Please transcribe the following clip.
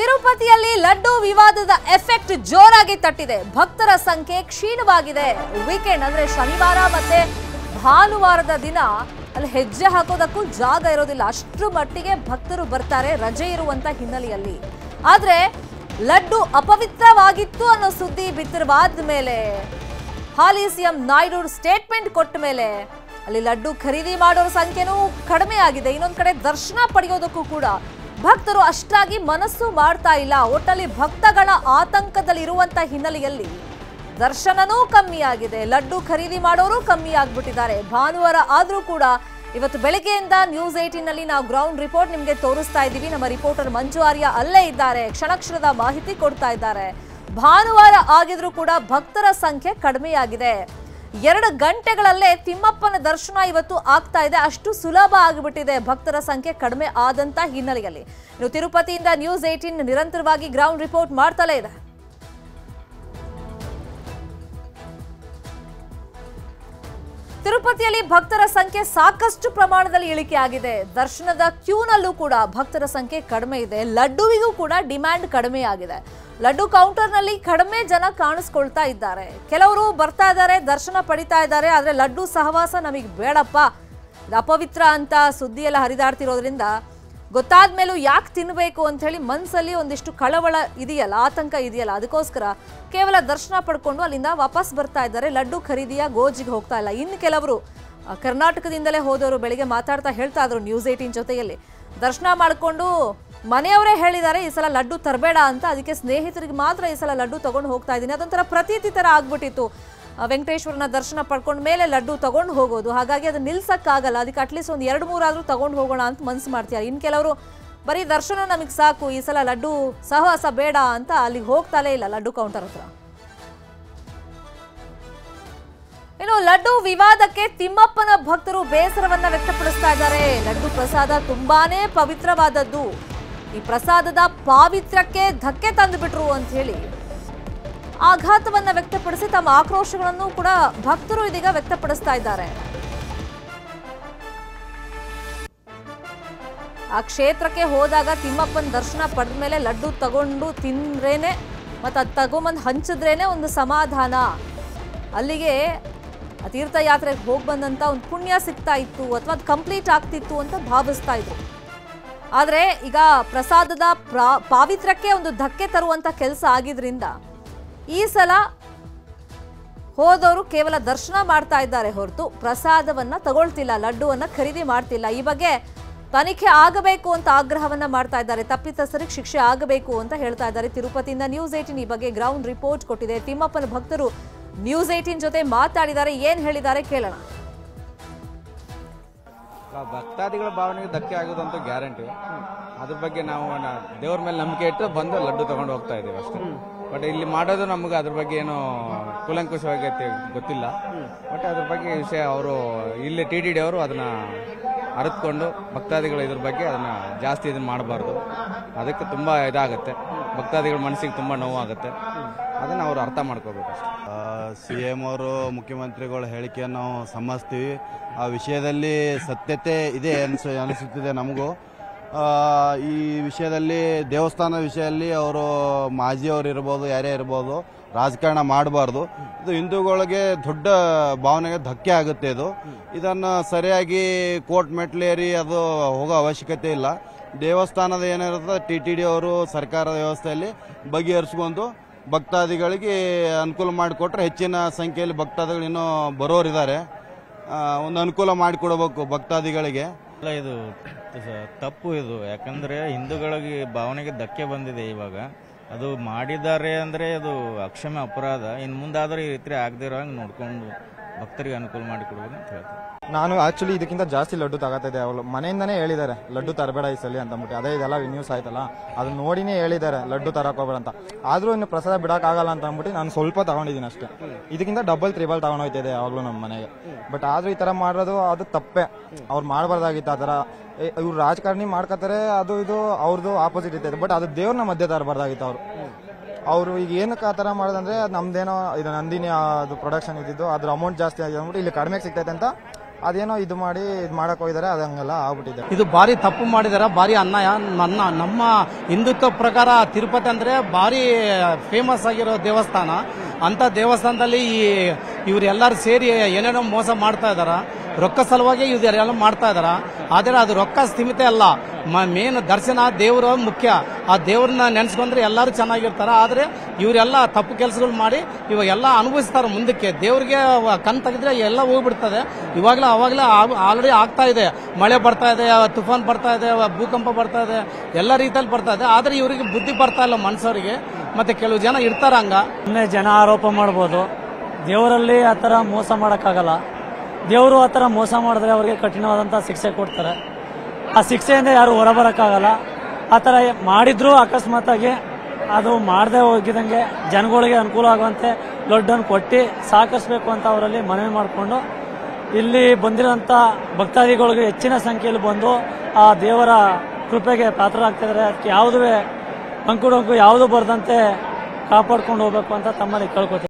ತಿರುಪತಿಯಲ್ಲಿ ಲಡ್ಡು ವಿವಾದದ ಎಫೆಕ್ಟ್ ಜೋರಾಗಿ ತಟ್ಟಿದೆ. ಭಕ್ತರ ಸಂಖ್ಯೆ ಕ್ಷೀಣವಾಗಿದೆ. ವೀಕೆಂಡ್ ಅಂದ್ರೆ ಶನಿವಾರ ಮತ್ತೆ ಭಾನುವಾರದ ದಿನ ಅಲ್ಲಿ ಹೆಜ್ಜೆ ಹಾಕೋದಕ್ಕೂ ಜಾಗ ಇರೋದಿಲ್ಲ. ಅಷ್ಟರ ಮಟ್ಟಿಗೆ ಭಕ್ತರು ಬರ್ತಾರೆ, ರಜೆ ಇರುವಂತ ಹಿನ್ನೆಲೆಯಲ್ಲಿ. ಆದ್ರೆ ಲಡ್ಡು ಅಪವಿತ್ರವಾಗಿತ್ತು ಅನ್ನೋ ಸುದ್ದಿ ಬಿತ್ತರವಾದ ಮೇಲೆ ಹಾಲಿ ಸಿಎಂ ನಾಯ್ಡು ಸ್ಟೇಟ್ಮೆಂಟ್ ಕೊಟ್ಟ ಮೇಲೆ ಅಲ್ಲಿ ಲಡ್ಡು ಖರೀದಿ ಮಾಡೋರ ಸಂಖ್ಯೆನೂ ಕಡಿಮೆ ಆಗಿದೆ. ಇನ್ನೊಂದು ಕಡೆ ದರ್ಶನ ಪಡೆಯೋದಕ್ಕೂ ಕೂಡ ಭಕ್ತರು ಅಷ್ಟಾಗಿ ಮನಸ್ಸು ಮಾಡ್ತಾ ಇಲ್ಲ. ಒಟ್ಟಲ್ಲಿ ಭಕ್ತಗಳ ಆತಂಕದಲ್ಲಿರುವಂತ ಹಿನ್ನೆಲೆಯಲ್ಲಿ ದರ್ಶನನೂ ಕಮ್ಮಿ ಆಗಿದೆ ಲಡ್ಡು ಖರೀದಿ ಮಾಡೋರು ಕಮ್ಮಿ ಆಗ್ಬಿಟ್ಟಿದ್ದಾರೆ. ಭಾನುವಾರ ಆದರೂ ಕೂಡ ಇವತ್ತು ಬೆಳಗ್ಗೆಯಿಂದ ನ್ಯೂಸ್ ಏಟೀನ್ನಲ್ಲಿ ನಾವು ಗ್ರೌಂಡ್ ರಿಪೋರ್ಟ್ ನಿಮಗೆ ತೋರಿಸ್ತಾ ಇದ್ದೀವಿ. ನಮ್ಮ ರಿಪೋರ್ಟರ್ ಮಂಜು ಆರ್ಯ ಅಲ್ಲೇ ಇದ್ದಾರೆ. ಕ್ಷಣಕ್ಷಣದ ಮಾಹಿತಿ ಕೊಡ್ತಾ ಇದ್ದಾರೆ. ಭಾನುವಾರ ಆಗಿದ್ರೂ ಕೂಡ ಭಕ್ತರ ಸಂಖ್ಯೆ ಕಡಿಮೆಯಾಗಿದೆ. ಎರಡು ಗಂಟೆಗಳಲ್ಲೇ ತಿಮ್ಮಪ್ಪನ ದರ್ಶನ ಇವತ್ತು ಆಗ್ತಾ ಇದೆ. ಅಷ್ಟು ಸುಲಭ ಆಗಿಬಿಟ್ಟಿದೆ. ಭಕ್ತರ ಸಂಖ್ಯೆ ಕಡಿಮೆ ಆದಂತ ಹಿನ್ನೆಲೆಯಲ್ಲಿ. ಇನ್ನು ತಿರುಪತಿಯಿಂದ ನ್ಯೂಸ್ ಏಟೀನ್ ನಿರಂತರವಾಗಿ ಗ್ರೌಂಡ್ ರಿಪೋರ್ಟ್ ಮಾಡ್ತಲೇ ಇದೆ. ತಿರುಪತಿಯಲ್ಲಿ ಭಕ್ತರ ಸಂಖ್ಯೆ ಸಾಕಷ್ಟು ಪ್ರಮಾಣದಲ್ಲಿ ಇಳಿಕೆ ಆಗಿದೆ. ದರ್ಶನದ ಕ್ಯೂನಲ್ಲೂ ಕೂಡ ಭಕ್ತರ ಸಂಖ್ಯೆ ಕಡಿಮೆ ಇದೆ. ಲಡ್ಡುವಿಗೂ ಕೂಡ ಡಿಮ್ಯಾಂಡ್ ಕಡಿಮೆ ಆಗಿದೆ. ಲಡ್ಡು ಕೌಂಟರ್ನಲ್ಲಿ ಕಡಿಮೆ ಜನ ಕಾಣಿಸ್ಕೊಳ್ತಾ ಇದ್ದಾರೆ. ಕೆಲವರು ಬರ್ತಾ ಇದ್ದಾರೆ, ದರ್ಶನ ಪಡಿತಾ ಇದ್ದಾರೆ, ಆದರೆ ಲಡ್ಡು ಸಹವಾಸ ನಮಗೆ ಬೇಡಪ್ಪ. ಅಪವಿತ್ರ ಅಂತ ಸುದ್ದಿಯೆಲ್ಲ ಹರಿದಾಡ್ತಿರೋದ್ರಿಂದ ಗೊತ್ತಾದ ಮೇಲೂ ಯಾಕೆ ತಿನ್ನಬೇಕು ಅಂತ ಹೇಳಿ ಮನಸ್ಸಲ್ಲಿ ಒಂದಿಷ್ಟು ಕಳವಳ ಇದೆಯಲ್ಲ, ಆತಂಕ ಇದೆಯಲ್ಲ, ಅದಕ್ಕೋಸ್ಕರ ಕೇವಲ ದರ್ಶನ ಪಡ್ಕೊಂಡು ಅಲ್ಲಿಂದ ವಾಪಸ್ ಬರ್ತಾ ಇದ್ದಾರೆ. ಲಡ್ಡು ಖರೀದಿಯ ಗೋಜಿಗೆ ಹೋಗ್ತಾ ಇಲ್ಲ. ಇನ್ನು ಕೆಲವರು ಕರ್ನಾಟಕದಿಂದಲೇ ಹೋದವರು ಬೆಳಿಗ್ಗೆ ಮಾತಾಡ್ತಾ ಹೇಳ್ತಾ ಇದ್ರು ನ್ಯೂಸ್ ಏಯ್ಟೀನ್ ಜೊತೆಯಲ್ಲಿ. ದರ್ಶನ ಮಾಡಿಕೊಂಡು ಮನೆಯವರೇ ಹೇಳಿದ್ದಾರೆ, ಈ ಸಲ ಲಡ್ಡು ತರಬೇಡ ಅಂತ. ಅದಕ್ಕೆ ಸ್ನೇಹಿತರಿಗೆ ಮಾತ್ರ ಈ ಸಲ ಲಡ್ಡು ತಗೊಂಡು ಹೋಗ್ತಾ ಇದ್ದೀನಿ. ಅದೊಂಥರ ಪ್ರತೀತಿ ಥರ ಆಗ್ಬಿಟ್ಟಿತ್ತು. ವೆಂಕಟೇಶ್ವರನ ದರ್ಶನ ಪಡ್ಕೊಂಡ ಮೇಲೆ ಲಡ್ಡು ತಗೊಂಡು ಹೋಗೋದು. ಹಾಗಾಗಿ ಅದು ನಿಲ್ಸಕ್ಕಾಗಲ್ಲ. ಅದಕ್ಕೆ ಅಟ್ಲೀಸ್ಟ್ ಒಂದು ಎರಡು ಮೂರಾದರೂ ತಗೊಂಡು ಹೋಗೋಣ ಅಂತ ಮನ್ಸು ಮಾಡ್ತೀರಾ ಇನ್ನು ಕೆಲವರು ಬರೀ ದರ್ಶನ ನಮಗೆ ಸಾಕು. ಈ ಸಲ ಲಡ್ಡು ಸಹವಾಸ ಬೇಡ ಅಂತ ಅಲ್ಲಿಗೆ ಹೋಗ್ತಾಲೇ ಇಲ್ಲ ಲಡ್ಡು ಕೌಂಟರ್ ಹತ್ರ. ಇನ್ನು ಲಡ್ಡು ವಿವಾದಕ್ಕೆ ತಿಮ್ಮಪ್ಪನ ಭಕ್ತರು ಬೇಸರವನ್ನ ವ್ಯಕ್ತಪಡಿಸ್ತಾ ಇದ್ದಾರೆ. ಲಡ್ಡು ಪ್ರಸಾದ ತುಂಬಾನೇ ಪವಿತ್ರವಾದದ್ದು. ಈ ಪ್ರಸಾದದ ಪಾವಿತ್ರ್ಯಕ್ಕೆ ಧಕ್ಕೆ ತಂದುಬಿಟ್ರು ಅಂತ ಹೇಳಿ. ಆಘಾತವನ್ನ ವ್ಯಕ್ತಪಡಿಸಿ ತಮ್ಮ ಆಕ್ರೋಶಗಳನ್ನು ಕೂಡ ಭಕ್ತರು ಇದೀಗ ವ್ಯಕ್ತಪಡಿಸ್ತಾ ಇದ್ದಾರೆ. ಆ ಕ್ಷೇತ್ರಕ್ಕೆ ಹೋದಾಗ ತಿಮ್ಮಪ್ಪನ ದರ್ಶನ ಪಡೆದ ಮೇಲೆ ಲಡ್ಡು ತಗೊಂಡು ತಿಂದ್ರೇನೆ ಮತ್ತು ಅದು ತಗೊಂಬಂದು ಹಂಚಿದ್ರೇನೆ ಒಂದು ಸಮಾಧಾನ. ಅಲ್ಲಿಗೆ ಆ ತೀರ್ಥಯಾತ್ರೆಗೆ ಹೋಗಿ ಬಂದಂತ ಒಂದು ಪುಣ್ಯ ಸಿಗ್ತಾ ಇತ್ತು ಅಥವಾ ಅದು ಕಂಪ್ಲೀಟ್ ಆಗ್ತಿತ್ತು ಅಂತ ಭಾವಿಸ್ತಾ ಇದ್ರು. ಆದರೆ ಈಗ ಪ್ರಸಾದದ ಪ್ರಾ ಪಾವಿತ್ರ್ಯಕ್ಕೆ ಒಂದು ಧಕ್ಕೆ ತರುವಂಥ ಕೆಲಸ ಆಗಿದ್ರಿಂದ ಈ ಸಲ ಹೋದವರು ಕೇವಲ ದರ್ಶನ ಮಾಡ್ತಾ ಇದ್ದಾರೆ ಹೊರತು ಪ್ರಸಾದವನ್ನ ತಗೊಳ್ತಿಲ್ಲ ಲಡ್ಡುವನ್ನ ಖರೀದಿ ಮಾಡ್ತಿಲ್ಲ. ಈ ಬಗ್ಗೆ ತನಿಖೆ ಆಗಬೇಕು ಅಂತ ಆಗ್ರಹವನ್ನ ಮಾಡ್ತಾ ಇದ್ದಾರೆ. ತಪ್ಪಿತಸ್ಥರಿಗೆ ಶಿಕ್ಷೆ ಆಗಬೇಕು ಅಂತ ಹೇಳ್ತಾ ಇದ್ದಾರೆ. ತಿರುಪತಿಯಿಂದ ನ್ಯೂಸ್ ಏಟೀನ್ ಈ ಬಗ್ಗೆ ಗ್ರೌಂಡ್ ರಿಪೋರ್ಟ್ ಕೊಟ್ಟಿದೆ. ತಿಮ್ಮಪ್ಪನ ಭಕ್ತರು ನ್ಯೂಸ್ ಏಟೀನ್ ಜೊತೆ ಮಾತಾಡಿದ್ದಾರೆ. ಏನ್ ಹೇಳಿದ್ದಾರೆ ಕೇಳೋಣ. ಭಕ್ತಾದಿಗಳ ಭಾವನೆಗೆ ಧಕ್ಕೆ ಆಗೋದಂತೂ ಗ್ಯಾರಂಟಿ. ಅದ್ರ ಬಗ್ಗೆ ನಾವು ದೇವ್ರ ಮೇಲೆ ನಂಬಿಕೆ ಇಟ್ಟು ಬಂದು ಲಡ್ಡು ತಗೊಂಡು ಹೋಗ್ತಾ ಇದೀವಿ ಅಷ್ಟೇ. ಬಟ್ ಇಲ್ಲಿ ಮಾಡೋದು ನಮ್ಗೆ ಅದ್ರ ಬಗ್ಗೆ ಏನು ಕೂಲಂಕುಷವಾಗಿ ಗೊತ್ತಿಲ್ಲ. ಬಟ್ ಅದ್ರ ಬಗ್ಗೆ ವಿಷಯ ಅವರು, ಇಲ್ಲಿ ಟಿ ಡಿ ಡಿ ಅವರು ಅದನ್ನ ಅರಿತುಕೊಂಡು ಭಕ್ತಾದಿಗಳು ಇದ್ರ ಬಗ್ಗೆ ಅದನ್ನ ಜಾಸ್ತಿ ಇದನ್ನ ಮಾಡಬಾರ್ದು. ಅದಕ್ಕೆ ತುಂಬಾ ಇದಾಗುತ್ತೆ. ಭಕ್ತಾದಿಗಳ ಮನಸ್ಸಿಗೆ ತುಂಬಾ ನೋವಾಗುತ್ತೆ. ಅದನ್ನ ಅವರು ಅರ್ಥ ಮಾಡ್ಕೋಬೇಕು ಸಿ ಎಂ ಅವರು, ಮುಖ್ಯಮಂತ್ರಿಗಳ ಹೇಳಿಕೆಯನ್ನು ನಾವು ಸಮ್ಮತಿಸ್ತೀವಿ ಆ ವಿಷಯದಲ್ಲಿ ಸತ್ಯತೆ ಇದೆ ಅನಿಸ, ಅನಿಸುತ್ತಿದೆ ನಮಗೂ. ಈ ವಿಷಯದಲ್ಲಿ, ದೇವಸ್ಥಾನ ವಿಷಯದಲ್ಲಿ ಅವರು ಮಾಜಿಯವರು ಇರ್ಬೋದು, ಯಾರೇ ಇರ್ಬೋದು, ರಾಜಕಾರಣ ಮಾಡಬಾರ್ದು. ಇದು ಹಿಂದೂಗಳಿಗೆ ದೊಡ್ಡ ಭಾವನೆಗೆ ಧಕ್ಕೆ ಆಗುತ್ತೆ ಇದು. ಇದನ್ನು ಸರಿಯಾಗಿ ಕೋರ್ಟ್ ಮೆಟ್ಲೇರಿ ಅದು ಹೋಗೋ ಅವಶ್ಯಕತೆ ಇಲ್ಲ. ದೇವಸ್ಥಾನದ ಏನಿರುತ್ತೆ ಟಿ ಟಿ ಡಿ ಅವರು ಸರ್ಕಾರದ ವ್ಯವಸ್ಥೆಯಲ್ಲಿ ಬಗೆಹರಿಸ್ಕೊಂಡು ಭಕ್ತಾದಿಗಳಿಗೆ ಅನುಕೂಲ ಮಾಡಿಕೊಟ್ರೆ ಹೆಚ್ಚಿನ ಸಂಖ್ಯೆಯಲ್ಲಿ ಭಕ್ತಾದಿಗಳು ಇನ್ನೂ ಬರೋರಿದ್ದಾರೆ. ಒಂದು ಅನುಕೂಲ ಮಾಡಿಕೊಡ್ಬೇಕು ಭಕ್ತಾದಿಗಳಿಗೆ. ಅಲ್ಲ, ಇದು ತಪ್ಪು ಇದು. ಯಾಕಂದ್ರೆ ಹಿಂದೂಗಳಿಗೆ ಭಾವನೆಗೆ ಧಕ್ಕೆ ಬಂದಿದೆ ಇವಾಗ. ಅದು ಮಾಡಿದ್ದಾರೆ ಅಂದ್ರೆ ಅದು ಅಕ್ಷಮ್ಯ ಅಪರಾಧ. ಇನ್ನು ಮುಂದಾದ್ರೆ ಈ ರೀತಿ ಆಗದಿರೋ ಹಂಗೆ ನೋಡ್ಕೊಂಡು ಭಕ್ತರಿಗೆ ಅನುಕೂಲ ಮಾಡಿಕೊಡ್ಬೇಕು ಅಂತ ಹೇಳ್ತೀನಿ ನಾನು ಆಕ್ಚುಲಿ ಇದಕ್ಕಿಂತ ಜಾಸ್ತಿ ಲಡ್ಡು ತಗೋತಿದ್ದೆ ಅವಳು ಮನೆಯಿಂದನೇ ಹೇಳಿದ್ದಾರೆ, ಲಡ್ಡು ತರಬೇಡ ಈ ಸಲ ಅಂತಂದ್ಬಿಟ್ಟು ಅದೇ ಇದೆಲ್ಲ ನ್ಯೂಸ್ ಆಯ್ತಲ್ಲ, ಅದನ್ನ ನೋಡಿನೇ ಹೇಳಿದ್ದಾರೆ, ಲಡ್ಡು ತರಕೋಬೇಡ ಅಂತ. ಆದರೂ ಇನ್ನು ಪ್ರಸಾದ ಬಿಡೋಕ್ಕಾಗಲ್ಲ ಅಂತ ಅಂದ್ಬಿಟ್ಟು ನಾನು ಸ್ವಲ್ಪ ತಗೊಂಡಿದ್ದೀನಿ ಅಷ್ಟೇ. ಇದಕ್ಕಿಂತ ಡಬಲ್ ತ್ರಿಬಲ್ ತಗೊಂಡೋಯ್ತಿದೆ ಯಾವಾಗಲೂ ನಮ್ಮ ಮನೆಗೆ. ಬಟ್ ಆದ್ರೂ ಈ ತರ ಮಾಡೋದು ಅದು ತಪ್ಪೆ. ಅವ್ರು ಮಾಡಬಾರ್ದಾಗಿತ್ತು ಆ ಥರ ಇವ್ರು ರಾಜಕಾರಣಿ ಮಾಡ್ಕೋತಾರೆ ಅದು ಇದು ಅವ್ರದ್ದು ಆಪೋಸಿಟ್ ಇರ್ತೈತೆ. ಬಟ್ ಅದು ದೇವ್ರನ್ನ ಮಧ್ಯೆ ತರಬಾರ್ದಾಗಿತ್ತು ಅವ್ರು. ಅವರು ಈಗ ಏನಕ್ಕೆ ಆ ಥರ ಮಾಡೋದಂದ್ರೆ ನಮ್ದೇನೋ ಇದು ನಂದಿನಿ ಅದು ಪ್ರೊಡಕ್ಷನ್ ಇದ್ದಿದ್ದು, ಅದ್ರ ಅಮೌಂಟ್ ಜಾಸ್ತಿ ಆಗಿದೆ ಅಂದ್ಬಿಟ್ಟು ಇಲ್ಲಿ ಕಡಿಮೆ ಸಿಗ್ತೈತೆ ಅಂತ ಅದೇನೋ ಇದು ಮಾಡಿ ಇದು ಮಾಡಕ್ ಹೋಗಿದ್ದಾರೆ ಅದು ಆಗ್ಬಿಟ್ಟಿದೆ. ಇದು ಭಾರಿ ತಪ್ಪು ಮಾಡಿದಾರ, ಭಾರಿ ಅನ್ಯಾಯ. ನನ್ನ, ನಮ್ಮ ಹಿಂದುತ್ವ ಪ್ರಕಾರ ತಿರುಪತಿ ಅಂದ್ರೆ ಭಾರಿ ಫೇಮಸ್ ಆಗಿರೋ ದೇವಸ್ಥಾನ. ಅಂತ ದೇವಸ್ಥಾನದಲ್ಲಿ ಈ ಇವರೆಲ್ಲರೂ ಸೇರಿ ಏನೇನೋ ಮೋಸ ಮಾಡ್ತಾ ಇದಾರ. ರೊಕ್ಕ ಸಲುವಾಗಿ ಇವರೆಲ್ಲ ಮಾಡ್ತಾ ಇದಾರ. ಆದರೆ ಅದು ರೊಕ್ಕ ಸ್ಥಿಮಿತ ಅಲ್ಲ. ಮೇನ್ ದರ್ಶನ ದೇವರು ಮುಖ್ಯ. ಆ ದೇವ್ರನ್ನ ನೆನೆಸ್ಕೊಂಡ್ರೆ ಎಲ್ಲರೂ ಚೆನ್ನಾಗಿರ್ತಾರ. ಆದ್ರೆ ಇವರೆಲ್ಲ ತಪ್ಪು ಕೆಲಸಗಳು ಮಾಡಿ ಇವಾಗ ಎಲ್ಲ ಅನುಭವಿಸ್ತಾರೆ ಮುಂದಕ್ಕೆ. ದೇವ್ರಿಗೆ ಕಣ್ ತೆಗೆದ್ರೆ ಎಲ್ಲ ಹೋಗ್ಬಿಡ್ತದೆ. ಇವಾಗಲೇ ಅವಾಗಲೇ ಆಲ್ರೆಡಿ ಆಗ್ತಾ ಇದೆ. ಮಳೆ ಬರ್ತಾ ಇದೆ, ತುಫಾನ್ ಬರ್ತಾ ಇದೆ, ಭೂಕಂಪ ಬರ್ತಾ ಇದೆ, ಎಲ್ಲ ರೀತಿಯಲ್ಲಿ ಬರ್ತಾ ಇದೆ. ಆದ್ರೆ ಇವರಿಗೆ ಬುದ್ಧಿ ಬರ್ತಾ ಇಲ್ಲ ಮನುಷ್ಯರಿಗೆ ಮತ್ತೆ ಕೆಲವು ಜನ ಇರ್ತಾರ ಹಂಗ. ಇನ್ನೇ ಜನ ಆರೋಪ ಮಾಡ್ಬೋದು. ದೇವರಲ್ಲಿ ಆ ಥರ ಮೋಸ ಮಾಡೋಕ್ಕಾಗಲ್ಲ. ದೇವರು ಆ ಥರ ಮೋಸ ಮಾಡಿದ್ರೆ ಅವ್ರಿಗೆ ಕಠಿಣವಾದಂಥ ಶಿಕ್ಷೆ ಕೊಡ್ತಾರೆ. ಆ ಶಿಕ್ಷೆಯಿಂದ ಯಾರು ಹೊರಬರೋಕ್ಕಾಗಲ್ಲ. ಆ ಥರ ಮಾಡಿದ್ರು ಅಕಸ್ಮಾತಾಗಿ ಅದು ಮಾಡದೆ ಹೋಗಿದಂಗೆ ಜನಗಳಿಗೆ ಅನುಕೂಲ ಆಗುವಂತೆ ಲಡ್ಡನ್ನು ಕೊಟ್ಟು ಸಾಕಿಸ್ಬೇಕು ಅಂತ ಅವರಲ್ಲಿ ಮನವಿ ಮಾಡಿಕೊಂಡು ಇಲ್ಲಿ ಬಂದಿರೋಂಥ ಭಕ್ತಾದಿಗಳಿಗೆ ಹೆಚ್ಚಿನ ಸಂಖ್ಯೆಯಲ್ಲಿ ಬಂದು ಆ ದೇವರ ಕೃಪೆಗೆ ಪಾತ್ರರಾಗ್ತಿದ್ದಾರೆ. ಅದಕ್ಕೆ ಯಾವುದೇ ಅಂಕುಡೊಂಕು ಯಾವುದು ಬರದಂತೆ ಕಾಪಾಡ್ಕೊಂಡು ಹೋಗ್ಬೇಕು ಅಂತ ತಮ್ಮಲ್ಲಿ ಕೇಳ್ಕೊತೀನಿ.